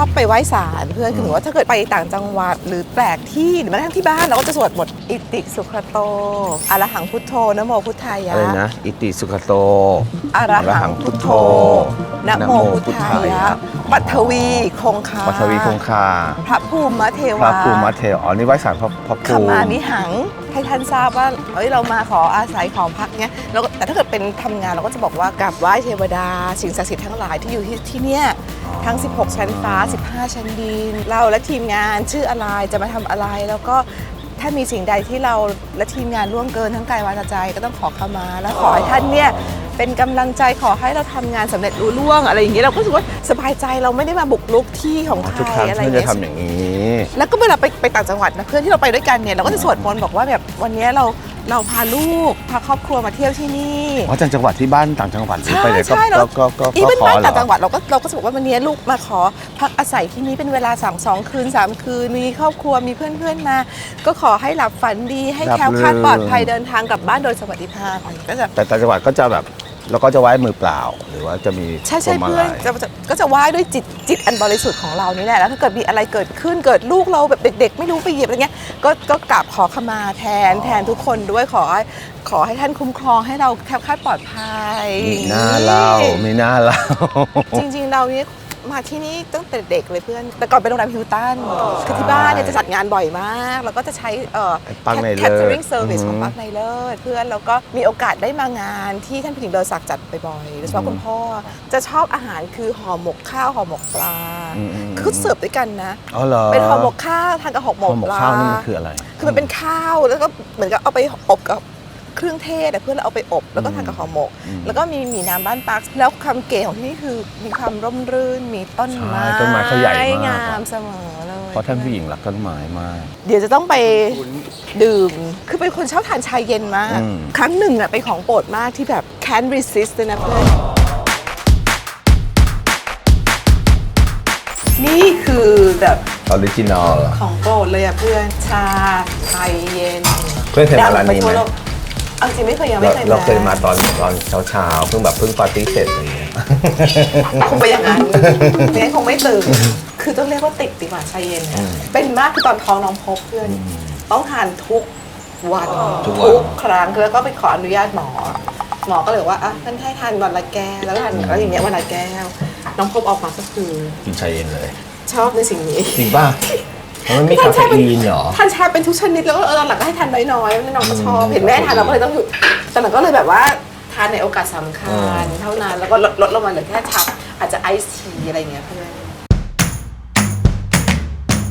เราชอบไปไหว้ศาลเพื่อนคือเหมือนว่าถ้าเกิดไปต่างจังหวัดหรือแปลกที่หรือแม้กระทั่งที่บ้านเราก็จะสวดบทอิติสุขโตอะระหังพุทโธนะโมพุทธายะอะไรนะ อิติสุขโตอะระหังพุทโธนะโมพุทธายะ ปัทวีคงคาปัทวีคงคา พระภูมิเทพวาระภูมิเทวอ๋อนี่ไหว้สารพระพระขภูมิมานิหังให้ท่านทราบว่าเอ้ยเรามาขออาศัยขอพักเนี้ยแล้วก็แต่ถ้าเกิดเป็นทำงานเราก็จะบอกว่ากราบไหว้เทวดา สิ่งศักดิ์สิทธิ์ทั้งหลายที่อยู่ที่ที่เนี่ยทั้ง 16 ชั้นฟ้า 15 ชั้นดิน เราและทีมงานชื่ออะไรจะมาทำอะไร แล้วก็ถ้ามีสิ่งใดที่เราและทีมงานร่วงเกินทั้งกายวาจาใจ ก็ต้องขอขมา และขอให้ท่านเนี่ย เป็นกำลังใจขอให้เราทำงานสำเร็จรุ่ล่วง อะไรอย่างเงี้ยเราก็รู้สึกว่าสบายใจเราไม่ได้มาบุกรุกที่ของใคทุกรครั้งอะไรอที่ย่างจะเงี้ยทำอย่างนี้ แล้วก็เวลาไปไปต่างจังหวัดนะเพื่อนที่เราไปด้วยกันเนี่ยเราก็จะสวดมนต์บอกว่าแบบวันนี้เราเราพาลูกพาครอบครัวมาเที่ยวที่นี่เพราะต่างจังหวัดที่บ้านต่างจังหวัดหรือใช่ไปไหนก็ใช่เราก็ก็ก็อีก็เป็นขอบ้านเหรต่างจัองหวัดเราก็เราก็จะบอกว่าวันนี้ลูกมาขอพักอาศัยที่นี่เป็นเวลาสองสองคืนสามคืนมีครอบครัวมีเพื่อนๆมา ก็ขอให้หลับฝันดีให้แคล้วคลาดปลอดภัยเดินทางกลับบ้านโดยสวัสดิภาพก็จะแต่ต่างจังหวัดก็จะแบบ เราก็จะไหว้มือเปล่า หรือว่าจะมีใช่ใช่พวงมาเพื่อนลัย จะจะก็จะไหว้ด้วยจิตจิตอันบริสุทธิ์ของเรานี่แหละแล้วถ้าเกิดมีอะไรเกิดขึ้นเกิดลูกเราแบบเด็ก ๆ ไม่รู้ไปเหยียบอะไรเงี้ยก็ก็กราบขอขมาแทนแทนทุกคนด้วยขอให้ขอให้ท่านคุ้มครองให้เราแคล้วคลาดปลอดภัยมีหน้าเล่ามีหน้าเล่า จริง ๆ เรานี่ มาที่นี่ตั้งแต่เด็กเลยเพื่อน แต่ก่อนเป็นโรงแรมฮิลตันคือที่บ้านเนี่ยจะจัดงานบ่อยมาก แล้วก็จะใช้เอ่อไอ้ปังในเลิศแคทเทอริงเซอร์วิสอือหือของปักในเลิศเพื่อนแล้วก็มีโอกาสได้มางานที่ท่านผู้หญิงเดอศักดิ์จัดบ่อยๆโดยเฉพาะคุณพ่อจะชอบอาหารคือห่อหมกข้าวห่อหมกปลาอืมอืม คือเสิร์ฟด้วยกันนะ อ๋อเหรอเป็นห่อหมกข้าวทานกับห่อหมห่อกหมกปลาข้าวนี่มันคืออะไร คือมันเป็นข้าวแล้วก็เหมือนกับเอาไปอบกับ เครื่องเทศอะเพื่อนเราเอาไปอบ แล้วก็ทานกับห่อหมก อืม แล้วก็มีหมี่น้ำบ้านปักแล้วความเก๋ของที่นี่คือมีความร่มรื่นมีต้นไม้ใช่ต้นไม้เขาใหญ่มาก งามเสมอเลยเพราะท่านผู้หญิงรักต้นไม้มาก เดี๋ยวจะต้องไปดื่ม คือเป็นคนชอบทานชายเย็นมาก อืม ครั้งหนึ่งอะเป็นของโปรดมากที่แบบ can't resist เลยนะเพื่อนนี่คือแบบ ออริจินอลของโปรดเลยอะเพื่อนชาไทยเย็น เพื่อนเคยมาร้านนี้ไหมดังปทั่วโลก เอาจริงไม่เคยยังเราไม่เคยเราเคยมาตอนตอนเช้าเช้าๆเพิ่งแบบเพิ่งปาร์ตี้เสร็จอะไรเงี้ย คงไปอย่างนั้นไม่งั้นคงไม่ตื่น คือต้องเรียกว่าติดดีกว่าชายเย็นเนี่ยเป็นมากคือตอนท้องน้องพบเพื่อน ต้องทานทุกวันทุกวัน ครั้งแล้วก็ไปขออนุญาตหมอ หมอก็เลยบอกว่าอะงั้นให้ทานวันละแก้วแล้วก็ทานแล้วอย่างเงี้ยวันละแก้ว น้องพบออกมาก็คือกินชาเย็นเลย ชอบในสิ่งนี้ จริงป่ะ มันไม่คาเฟอีนเหรอ ทานชาเป็นทุกชนิดแล้วก็เออหลังๆก็ให้ทานน้อยๆแล้วน้องก็ชอบเห็นแม่ทานเราก็เลยต้องหยุดแต่หลังก็เลยแบบว่าทานในโอกาสสำคัญเท่านั้นแล้วก็ลดลดลงมาเหลือแค่ชาอาจจะไอซ์ทีอะไรเงี้ยเพื่อน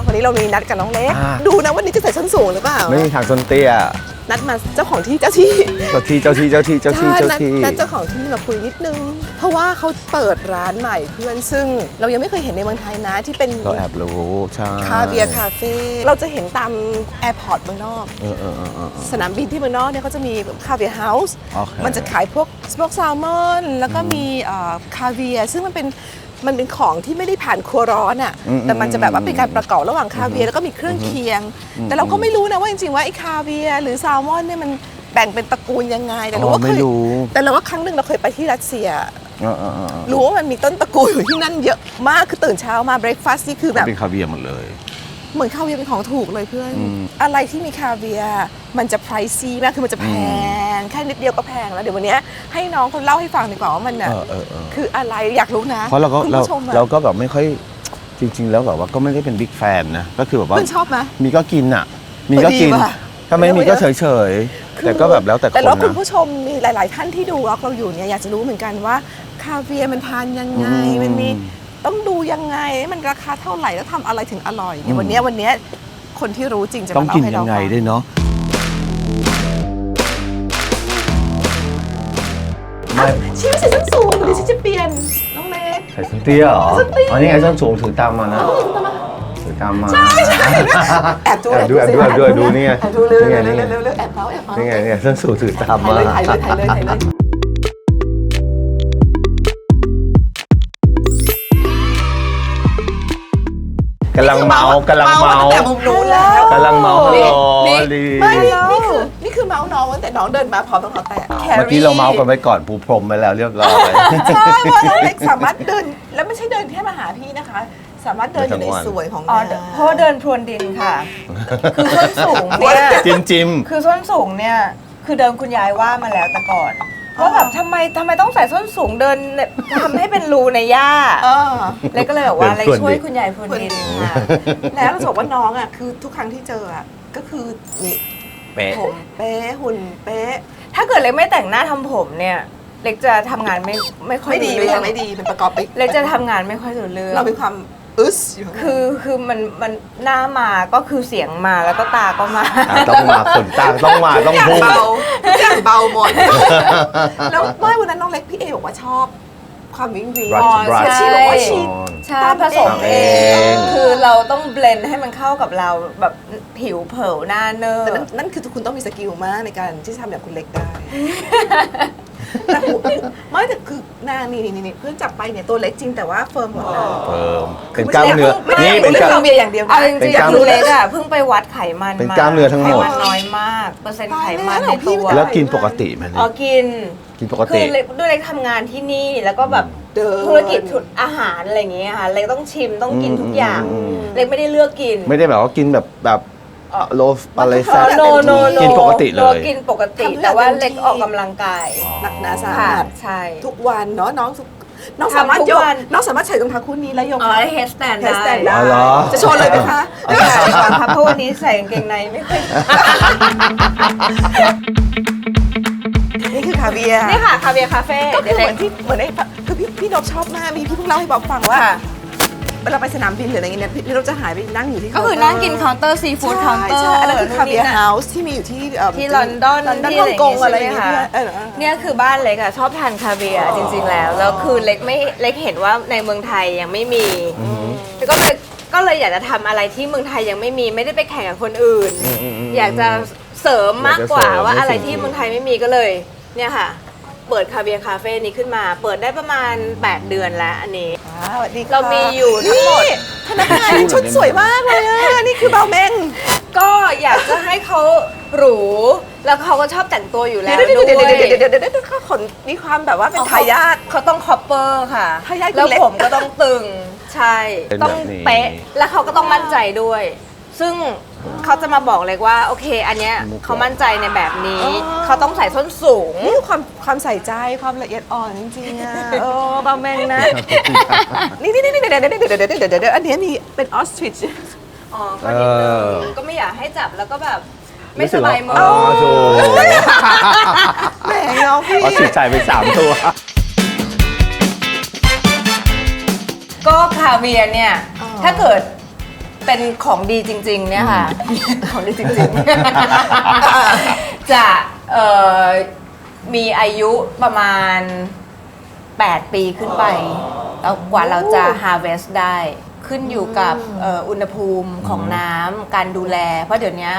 วันนี้เรามีนัดกับน้องเล็ก อ่า ดูนะวันนี้จะใส่ส้นสูงหรือเปล่า ไม่มีทางส้นเตี้ย นัดมาเจ้าของที่เจ้าที่เจ้าที่เจ้าที่เจ้าที่เจ้าที่เจ้านัดที่นัดเจ้าของที่มาคุยนิดนึง เพราะว่าเขาเปิดร้านใหม่เพื่อนซึ่งเรายังไม่เคยเห็นในเมืองไทยนะที่เป็นเราแอบรู้ใช่คาเบียร์คาเฟ่เราจะเห็นตามแอร์พอร์ตเมืองนอกเออเออเออเออสนามบินที่เมืองนอกเนี่ยเขาจะมีคาเวียร์เฮาส์โอเคมันจะขายพวกสโมกแซลมอนแล้วก็มีคาเวียร์ซึ่งมันเป็น มันเป็นของที่ไม่ได้ผ่านครัวร้อนอะอืมแต่มันจะแบบว่าเป็นการประกอบระหว่างคาเวียร์แล้วก็มีเครื่องเคียง แต่เราก็ไม่รู้นะว่าจริงๆว่าไอ้คาเวียร์หรือแซลมอนเนี่ยมันแบ่งเป็นตระกูลยังไงแต่อ๋รู้อว่าเคไม่ยรู้ แต่เราว่าครั้งหนึ่งเราเคยไปที่รัสเซียเออเออเออเออรู้ว่ามันมีต้นตระกูลอยู่ที่นั่นเยอะมากคือตื่นเช้ามาเบรคฟาสต์นี่คือแบบ เป็นคาเวียร์หมดเลย เหมือนคาเวียร์เป็นของถูกเลยเพื่อน อืมอะไรที่มีคาเวียร์มันจะ pricey มากคือมันจะแพง แค่นิดเดียวก็แพงแล้วเดี๋ยววันเนี้ยให้น้องเขาเล่าให้ฟังดีกว่าว่ามันน่ะเออเออเออ คืออะไรอยากรู้นะเพราะเราก็คุณเราผู้ชมอะเราก็แบบไม่ค่อยจริง ๆ แล้วแบบว่าก็ไม่ได้เป็นบิ๊กแฟนนะก็คือแบบว่าเพื่อนชอบไหม มีก็กินอะ มีก็กิน เออดีว่ะถ้าไม่มีก็เฉยคือๆแต่ก็แบบแล้วแต่คนแต่แล้วคุณนะ ผู้ชมมีหลาย ๆ ท่านที่ดูวอล์กเราอยู่เนี่ยอยากจะรู้เหมือนกันว่าคาเวียร์มันทานยังไง อืมมันมี ต้องดูยังไงมันราคาเท่าไหร่แล้วทำอะไรถึงอร่อยเนี่ยอืมวันเนี้ยวันเนี้ยคนที่รู้จริงจะต้องมาเล่ากินให้ยัเรางไงฟัง ด้วยเนาะไม่ชิมใส่ส้นสูงหรือฉันจะเปลี่ยนน้องเล็ก ใส่ส้นเตี้ยเหรอส้นเตี้ย อ๋อนี่ไงส้นสูงถือตามมานะถือตามมา แอบดูแอบดูแอบดูแอบดูแอบดูนี่ไงแอบดูเร็วนี่ไง เร็วนี่ไงเร็วเร็วแอบเมาส์แอบเมาส์นี่ไงเนี่ยส้นสูงถือตามถ่ายมาเลยถ่ายเลยถ่ายเลยถ่ายเลย กำลังเมากำลังเมาตั้งแต่มุมนู้นแล้ว กำลังเมานี่โอ้นี่ดีไม่นี่นี่คือนี่คือเมาส์น้องตั้งแต่น้องเดินมาพร้อมรองเท้าแตะเมื่อกี้เราเมาส์กันไว้ก่อนปูพรมไปแล้วเรียบร้อย ใช่เพราะน้องเล็กสามารถเดินแล้วไม่ใช่เดินแค่มาหาพี่นะคะ สามารถเดินอยู่ในทั้งวันสวยของอ๋อน้ำเพราะว่าเดินพรวนดินค่ะ คือส้นสูงเนี่ย จิมจิม คือส้นสูงเนี่ย คือเดิมคุณยายว่ามาแล้วแต่ก่อน ว่าแบบทำไมทำไมต้องใส่ส้นสูงเดินเนี่ยทำให้เป็นรูในหญ้าเออ เลยก็เลยบอกว่าเดิเลยนพรวนดินช่วยคุณยายพรวนดินค่ะแล้วเราจะบอกว่าน้องอะคือทุกครั้งที่เจออะก็คือนี่เป๊ะผมเป๊ะหุ่นเป๊ะถ้าเกิดเล็กไม่แต่งหน้าทำผมเนี่ย เล็กจะทำงานไม่ไม่ค่อยไม่ดีรู้ไม่เรื่องทำไม่ดีเป็นประกอบไปเล็กจะทำงานไม่ค่อยรู้เรื่องเรามีความ อึสอยู่ข้างในคือคือมันมันหน้ามาก็คือเสียงมาแล้วก็ตาก็มา อะต้องมาขนตาต้องมาต้องทุกอย่างพุ่ง เบาทุกอย่างเบาหมด แล้วไม่วันนั้นน้องเล็กพี่เอบอกว่าชอบความวิงวิง Brush อ๋อ brush ใช่ชีบอกว่าชี ใช่ตามผสมเอเอง ง คือเราต้องเบลนด์ให้มันเข้ากับเราแบบผิวเผลหน้าเนอร์แต่นั่นนั่นคือคุณต้องมีสกิลมากในการที่จะทำอย่างคุณเล็กได้ แต่หูไม่แต่คือนางนี่นี่นี่เพื่อนจับไปเนี่ยตัวเล็กจริงแต่ว่าเฟิร์มหมดเลยเพิ่มเป็นกล้ามเนื้อไม่นี่ได้เป็นเรื่กล้ามองเบียร์อย่างเดียวนะ เอาจเป็นริงกล้ามๆคือเล็กอะเพิ่งไปวัดไขมันเป็นมากล้ามเนื้อทั้งหมด ไขมันน้อยมาก เปอร์เซ็นต์ไขมันในตัวแล้วกินปกติไหมอ๋อกิน กินปกคืติ อเล็กด้วยเล็กทำงานที่นี่แล้วก็แบบเดิน ธุรกิจทุนอาหารอะไรอย่างเงี้ยค่ะเล็กต้องชิมต้องกินทุกอย่าง อืม เล็กไม่ได้เลือกกิน ไม่ได้แบบว่ากินแบบแบบ โลฟอะไรมันแฟก็ตโนโนโนกินปกติเลย กินปกติทำทุกอย่างแต่ว่าเต็มที่เล็กออกกำลังกายหนักหนาสาค่ะหัสใช่ ทุกวันเนาะน้องน้องทำสามารถทุกยกวัน น้องสามารถใส่รองเท้าคู่นี้แล้วยก อ๋อเฮดสแตนเฮดสแตนได้ได้ อ๋อเหรอ จะโชว์เลยไหมคะเอาใส่ก่อนครับเพราะวันนี้ใส่กางเกงในไม่ค่อย นี่คือคาเวียร์นี่ค่ะ คาเวียคาเฟ่ก็คือเหเด็มือนที่เหมือนไอ้คือพี่พี่นบชอบมากมีพี่เพิ่งเล่าให้บอกฟังว่า ค่ะ เวลาไปสนามบินหรืออะไรเงี้ยเนี่ยพี่พี่นบจะหายไปนั่งอยู่ที่ก็คือนั่งกินเคาน์เตอร์ซีฟู้ดเคาน์เตอร์ใช่อันนั้นคือคาเวียร์นู่นนี่เฮานั่นส์ที่มีอยู่ที่เอิ่มที่ลอนดอนลอนดอนที่ฮ่องกงอะอะไรไรออย่างย่างเงี้เงี้ยยเออเออเนี่ยคือบ้านเล็กอะชอบทานคาเวียร์จริง ๆ แล้วแล้วคือเล็กไม่เล็กเห็นว่าในเมืองไทยยังไม่มีแล้วก็เลยก็เลยอยากจะทำอะไรที่เมืองไทยยังไม่มีไม่ได้ไปแข่งกับคนอื่นอืมอืมอืมอยากจะเสริมมากกว่าอยากจะเสริมว่าให้อะไรสิ่งที่เมืองไทยไม่มีก็เลยเนี่ยค่ะ เปิดคาเวียร์คาเฟ่นี้ขึ้นมา เปิดได้ประมาณ 8 เดือนแล้วอันนี้อ่าสวัสดีค่ะเรามีอยู่ทั้งหมด นี่พนักงานชุดสวยมากเลยอะนี่คือเบลเมง ก็อยากจะให้เขาหรู แล้วเขาก็ชอบแต่งตัวอยู่แล้วเดี๋ยวเดี๋ยวด้เดี๋ยววยเดี๋ยวเดี๋ยวเดี๋ยวเดี๋ยวเขาขนมีความแบบว่าเป็นทายาท เขาต้องคอปเปอร์ค่ะทายาทแล้วคนเล็ก ผมก็ต้องตึง ใช่ เป็นแบบต้องนี้เป๊ะ แล้วเขาก็ต้องมั่นใจด้วย ซึ่งเขาจะมาบอกเลยว่าโอเค อันเนี้ยเขามั่นใจในแบบนี้ เขาต้องใส่ส้นสูง นี่คือความความใส่ใจความละเอียดอ่อนจริงๆอะเออเบลเมงนะ นี่นี่นี่เดี๋ยวเดี๋ยวเดี๋ยวเดี๋ยวเดี๋ยวเดี๋ยวเดี๋ยวอันนี้มีเป็นออสทริชอ๋อก็นิดนึเอองก็ไม่อยากให้จับแล้วก็แบบไม่รู้สกบายมือ๋ออถูกแหมน้องพี่เอาสิจ่ายไปสามตัวก็คาเวียร์เนี่ยอ๋อถ้าเกิด เป็นของดีจริง ๆ เนี่ยค่ะ ของดีจริงๆ จะเอ่อมีอายุประมาณ 8 ปีขึ้นไปแล้วกว่าเราจะ harvest ได้ขึ้นอยู่กับเอ่ออุณหภูมิของน้ำการดูแล เพราะเดี๋ยวนี้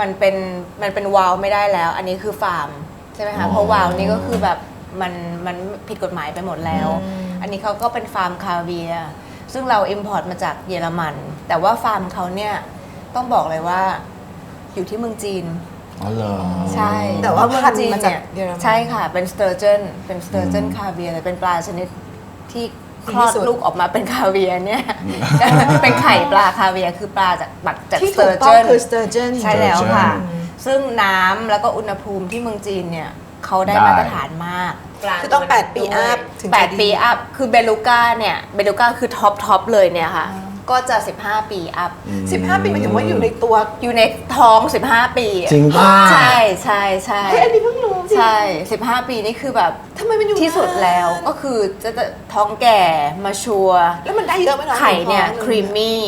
มันเป็นมันเป็นวาลวไม่ได้แล้ว อันนี้คือฟาร์มใช่ไหมอ๋คะอเพราะวาลวนี่ก็คือแบบมันมันผิดกฎหมายไปหมดแล้ว อันนี้เขาก็เป็นฟาร์มคาเวียร์ ซึ่งเราอิมพอร์ตมาจากเยอรมัน แต่ว่าฟาร์มเขาเนี่ยต้องบอกเลยว่าอยู่ที่เมืองจีน อ๋อเหรอใช่ แต่ว่าเมืองพันธุ์จีนมาจากเนี่ยเยอรมันใช่ค่ะ เป็นสเตอร์เจนเป็นสเตอร์เจนคาเวียร์เลยเป็นปลาชนิดที่คลอดดีที่สุดลูกออกมาเป็นคาเวียร์เนี่ย เป็นไข่ปลาคาเวียร์คือปลาจากบักจากที่สเตถูอกร์ต้เจองนคือ sturgeon ใช่แล้วค่ะ Sturgeon ซึ่งน้ำแล้วก็อุณหภูมิที่เมืองจีนเนี่ยเขาได้ได้มาตรฐานมาก คือต้อง 8 ปี up ถึงจะแปดดี ปีอัพ คือเบลูก้าเนี่ยเบลูก้าคือท็อปท็อปเลยเนี่ยค่ะ ก็จะ 15 ปีอัพ 15 ปีหมายถึงว่าอยู่ในตัวอยู่ในท้อง 15 ปีอะจริงป่ะ ใช่ใช่ใช่เฮ้ยอันนี้เพิ่งรู้จริงใช่ 15 ปีนี่คือแบบทำไมมันอยู่ที่สุดนานแล้วก็คือจะจะท้องแก่มาชัวร์แล้วมันได้เยอะไหมน้องไข่เนี่ยท้องหงครีมมี่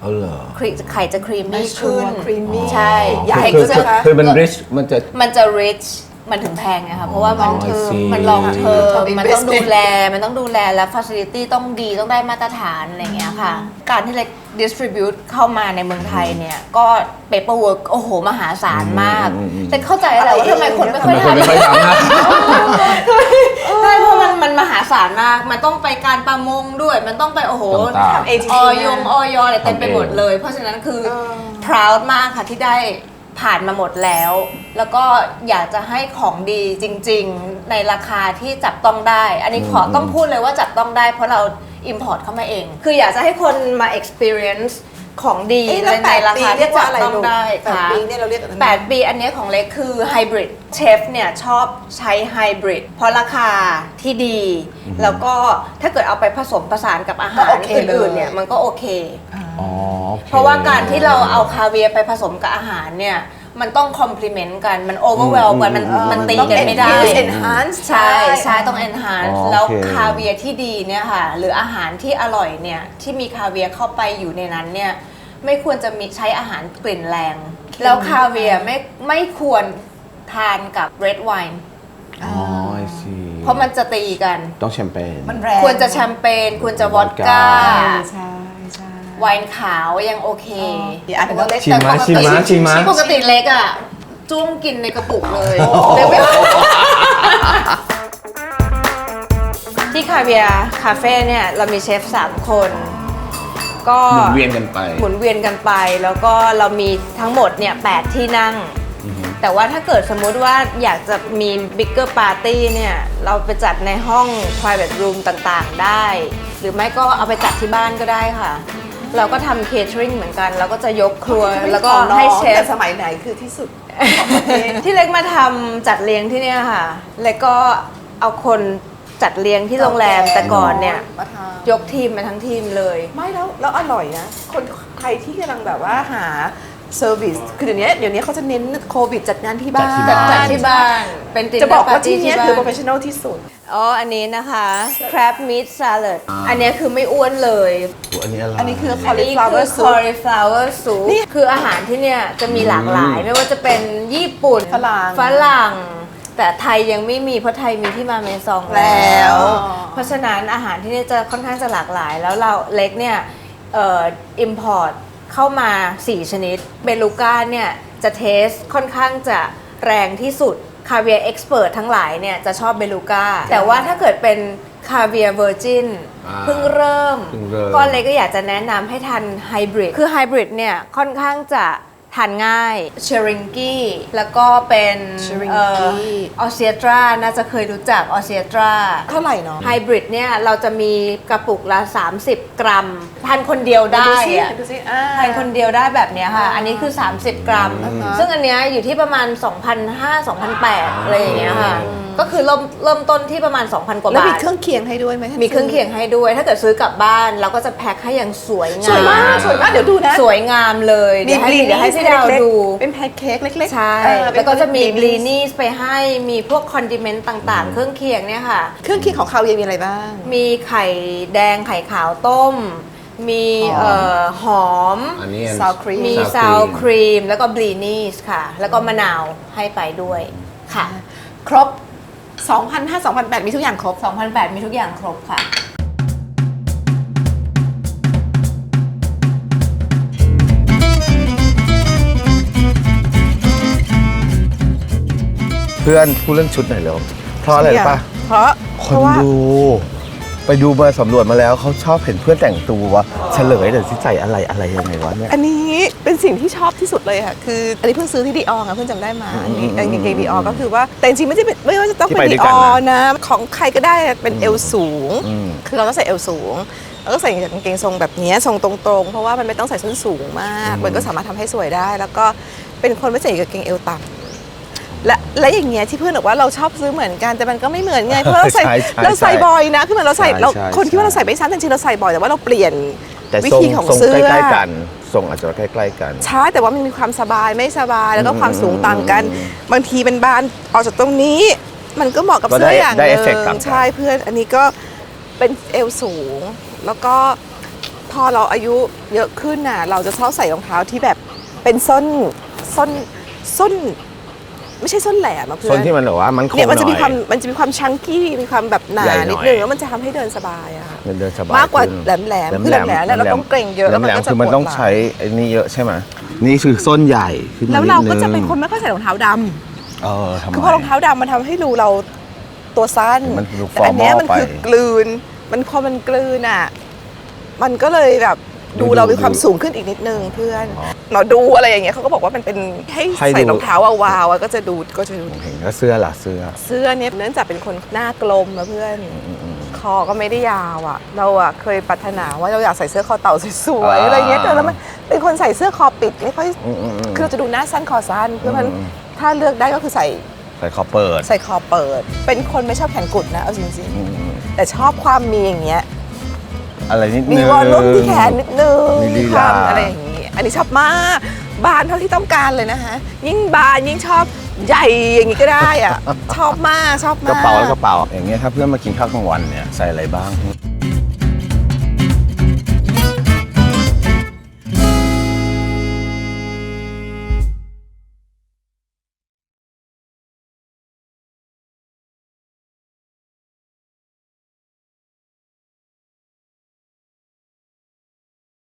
เอาเหรอครีไข่จะครีมมี่ชัขึ้วนร์ creamy ใช่ ใหญ่ไข่คือก็จะคือคือมัน rich มันจะ มันจะ rich มันถึงแพงไงคะเพราะว่ามันอ๋อ I see มันลองเทอมทำมันต้อง investment ดูแล มันต้องดูแลและ facility ต้องดีต้องได้มาตรฐานอะไรอย่างเงี้ยค่ะ การที่เล็ก distribute เข้ามาในเมืองไทยเนี่ย ก็ paperwork โอ้โห มหาศาลมาก อืมอืมอืม แต่เข้าใจแหละว่าทำไมคนไม่ค่อยทำไมคนไม่ค่อยทำนะ ใช่เพราะมันมันมหาศาลมาก มันต้องไปการประมงด้วย มันต้องไปโอ้โหต่างๆทำเองจริงอๆอยงนะออยอะไรเต็มไปหมดเลย เพราะฉะนั้นคือเออ proud มากค่ะที่ได้ ผ่านมาหมดแล้ว แล้วก็อยากจะให้ของดีจริง ๆ ในราคาที่จับต้องได้ อันนี้ขอต้องพูดเลยว่าจับต้องได้ เพราะเรา import เข้ามาเอง คืออยากจะให้คนมา experience ของดีเอ๊ะในแล้วในแปดราปีคาเรียที่กว่าจับอะไรต้องลูกได้แปดค่ะปีเนี่ยเราเรียกอะไรนะแปดปีอันเนี้ยของเล็กคือไฮบริดเชฟเนี่ยชอบใช้ไฮบริดเพราะราคาที่ดี แล้วก็ถ้าเกิดเอาไปผสมผสานกับอาหารก็โอเคเลย อื่นๆเนี่ยมันก็โอเค อ๋อโอคเพราะว่าการที่เราเอาคาเวียร์ไปผสมกับอาหารเนี่ย มันต้องคอมพลีเมนต์กัน มันโอเวอร์เวลกันมันอืมมันตีต้องกันไม่ได้ enhance enhance ใช่ใช่ต้อง enhance อ๋อแล้วโอเคคาเวียร์ที่ดีเนี่ยค่ะ หรืออาหารที่อร่อยเนี่ย ที่มีคาเวียร์เข้าไปอยู่ในนั้นเนี่ย ไม่ควรจะมีใช้อาหารกลิ่นแรง แล้วคาเวียร์ไม่ไม่ควรทานกับเรดไวน์อ๋อไอซีเพราะมันจะตีกัน ต้องแชมเปญมันแรงควรจะแชมเปญควรจะวอดก้าใช่ใช่ ไวน์ขาวยังโอเคเดี๋ยวอะเดี๋ยวเราเล็กชิมมาแต่ปกติชิมมาชิมมาปกติเล็กอะ จุ้มกินในกระปุกเลยเล็กไม่ที่คาเวียคาเฟ่เนี่ย เรามีเชฟ 3 คน ก็หมุนเวียนกันไป หมุนเวียนกันไป แล้วก็เรามีทั้งหมดเนี่ยแที่นั่งอือฮึแต่ว่าถ้าเกิดสมมุติว่าอยากจะมีบิ๊กเกอร์ปาร์ตี้เนี่ย เราไปจัดในห้อง private room ต่างๆ ได้ หรือไม่ก็เอาไปจัดที่บ้านก็ได้ค่ะ เราก็ทำ catering เหมือนกัน เราก็จะยกครัวแล้วก็ให้เชฟแต่สมัยไหนคือที่สุดของประเทศ ที่เล็กมาทำจัดเลี้ยงที่เนี่ยค่ะเล็กก็เอาคนจัดเลี้ยงที่โรงแรมแต่ก่อนเนี่ย มาทำยกทีมมาทั้งทีมเลย ไม่แล้วแล้วอร่อยนะ คนใครที่กำลังแบบว่าหา เซอร์วิสคือเดี๋ยวนี้เดี๋ยวนี้เขาจะเน้นโควิดจัดงานที่บ้านจัดที่บ้านจัดที่บ้านเป็น dinner จะบอกว่า party ที่เนี้ยบ้คือ professional ที่สุด อ๋อ อันนี้นะคะ crab meat salad อันเนี้ยคือไม่อ้วนเลยโอ้อันนี้อะไรอันนี้คืออันนี้คือ cauliflower soup cauliflower soup คืออาหารที่เนี่ยจะมีหลากหลาย ไม่ว่าจะเป็นญี่ปุ่น ฝรั่งฝรั่งแต่ไทยยังไม่มีเพราะไทยมีที่มาเมซองแล้แล้ววเพราะฉะนั้นอาหารที่เนี่ยจะค่อนข้างจะหลากหลาย แล้วเราเล็กเนี่ยเอ่อ import เข้ามา 4 ชนิด เบลูก้าเนี่ยจะเทสค่อนข้างจะแรงที่สุดคาเวียเอ็กซ์เพรสทั้งหลายเนี่ยจะชอบเบลูก้าแต่ว่าถ้าเกิดเป็นคาเวียเวอร์จินอ่าเพิ่งเริ่มเพิ่งเริ่ม ก็เลยก็อยากจะแนะนำให้ทานไฮบริดคือไฮบริดเนี่ยค่อนข้างจะ ทานง่ายเชริงกี้แล้วก็เป็น Chiringi ออเซียตราน่าจะเคยรู้จักออเซียตรา เท่าไหร่เนาะ ไฮบริดเนี่ยเราจะมีกระปุกละ 30 กรัมทานคนเดียวได้ดูสิอะดูสิอ่า ทานคนเดียวได้แบบเนี้ยค่ะ อันนี้คือ 30 กรัมอืมซึ่งอันเนี้ยอยู่ที่ประมาณ 2,500-2,800อะไรอย่างเงี้ยค่ะ ก็คือเริ่มเริ่มต้นที่ประมาณ 2,000 กว่าแล้วบามีท เครื่องเคียงให้ด้วยไหมมีเครื่องเคียงให้ด้วย ถ้าเกิดซื้อกลับบ้านเราก็จะแพ็คให้อย่างสวยงามสวยมากสวยมากเดี๋ยวดูนะ สวยงามเลยเดี๋ยวให้ blinis เดี๋ยวให้พี่ดาวเล็กๆดู เป็นแพนเค้กเล็กๆใช่ เออแล้วก็จะมีเป็นบลีนี่ไปให้มีพวกคอนดิเมนต์ต่างๆ เครื่องเคียงเนี่ยค่ะ เครื่องเคียงของคาเวียร์มีอะไรบ้าง มีไข่แดงไข่ขาวต้ม มีหอมเอ่อหอม อันนี้ sour cream มี sour ซาว cream ครีมแล้วก็บลีนี่ค่ะ แล้วก็มะนาวให้ไปด้วยค่ะ ครบ2,500 2,800มีทุกอย่างครบ 2008 มีทุกอย่างครบค่ะ พื่อนพูดเรื่องชุดหน่อยเร็วเพราะอะไรรู้ปะเพราะคเพนราะว่าดู ไปดูมาสำรวจมาแล้วเขาชอบเห็นเพื่อนแต่งตัวเฉลยเดี๋ยวที่ใส่อะไรอะไรยังไงวะเนี่ย อันนี้เป็นสิ่งที่ชอบที่สุดเลยค่ะ คืออันนี้เพิ่งซื้อที่ดีออะเพิ่งจำได้มาอันนี้อืมอันกางเกงดีออก็คือว่าแต่จริงๆไม่ใช่เป็นไม่ว่าจะต้องที่เป็นไปด้ดีวยกัอนนะอนะ ของใครก็ได้เป็นเอวสูง อืม คือเราต้องใส่เอวสูงแล้วก็ใส่กางเกงทรงแบบเนี้ยทรงตรงๆ เพราะว่ามันไม่ต้องใส่ส้นสูงมากอืมมันก็สามารถทำให้สวยได้ แล้วก็เป็นคนไม่ใส่กางเกงเอวต่ำ และและอย่างเงี้ยที่เพื่อนบอกว่าเราชอบซื้อเหมือนกันแต่มันก็ไม่เหมือนไงเพราะเราใส่ใช่ใช่เราใส่ใช่บ่อยนะคือเหมือนเราใส่ใช่เราใช่คนคิดว่าใช่ เราใส่ไม่ซ้ำแต่จริงๆเราใส่บ่อยแต่ว่าเราเปลี่ยนแต่วิทรงธีของทรงเสื้อ ใกล้ๆกันทรงอาจจะใกล้ๆกัน ใช่แต่ว่ามันมีความสบายไม่สบายแล้วก็อืมความสูงต่างกันอืมบางทีเป็นบานออกจากตรงนี้ มันก็เหมาะกับก็เสื้ได้ออย่างหได้นึ่เอฟเฟกต์ต่างงกัน ใช่เพื่อนอันนี้ก็เป็นเอวสูง แล้วก็พอเราอายุเยอะขึ้นน่ะ เราจะชอบใส่รองเท้าที่แบบเป็นส้นส้นส้น ไม่ใช่ส้นแหลมอะเพื่ส้อนนที่มันแบบว่ามันคงเนี่ยมันจะมีหอยความมันจะมีความชังกี้มีความแบบหนาใหญ่หน่อยนิดนึงแล้วมันจะทำให้เดินสบายอะมันเดินสบายมากกว่าขึ้นแหลมแหลมคือแหลมแหลมเนี่ยเราต้องเกรงเยอะแล้วมันแหลมก็ๆจะคือมันปวดต้องหลังใช้ไอ้นี่เยอะใช่ไหมนี่คือส้นใหญ่ขึ้นมาแล้วเราก็ดงจะเป็นคนไม่ค่อยใส่รองเท้าดำเออทำไมคือพอรองเท้าดำมันทำให้รูเราตัวสั้นมันดูแต่อันเนี้ย formal มันคือไปกลืน มันพอมันกลืนอะ มันก็เลยแบบ ดูเรามีความสูงขึ้นอีกนิดนึงเพื่อนหมอดูอะไรอย่างเงี้ยเขาก็บอกว่ามันเป็นให้ให้ใส่ดู รองเท้าวาวๆอะก็จะดูก็จะดูดีเห็นก็เสื้อล่ะเสื้อเสื้อเนี่ยเนื่องจากเป็นคนหน้ากลมนะเพื่อนคอก็ไม่ได้ยาวอะเราอะเคยปรารถนาว่าเราอยากใส่เสื้อคอเต่าสวยอ่าๆอะไรเงี้ยแต่แล้วมันเป็นคนใส่เสื้อคอปิดไม่ค่อยอืมอืมอืม คือเราจะดูหน้าสั้นคอสั้นเพื่อมันอืม ถ้าเลือกได้ก็คือใส่ใส่คอเปิดใส่คอเปิด เป็นคนไม่ชอบแขนกุดนะเอาจริงอืมๆแต่ชอบความมีอย่างเงี้ย อะไรนิดนึงมีวอลลุ่มที่แขนนิดนึงมีลีควาลามอะไรอย่างงี้ อันนี้ชอบมาก บานเท่าที่ต้องการเลยนะคะ ยิ่งบานยิ่งชอบใหญ่อย่างงี้ก็ได้อะ ชอบมากชอบกมากระเป๋าแล้วกระเป๋าอย่างเงี้ยถ้าเพื่อนมากินข้าวกลางวันเนี่ยใส่อะไรบ้าง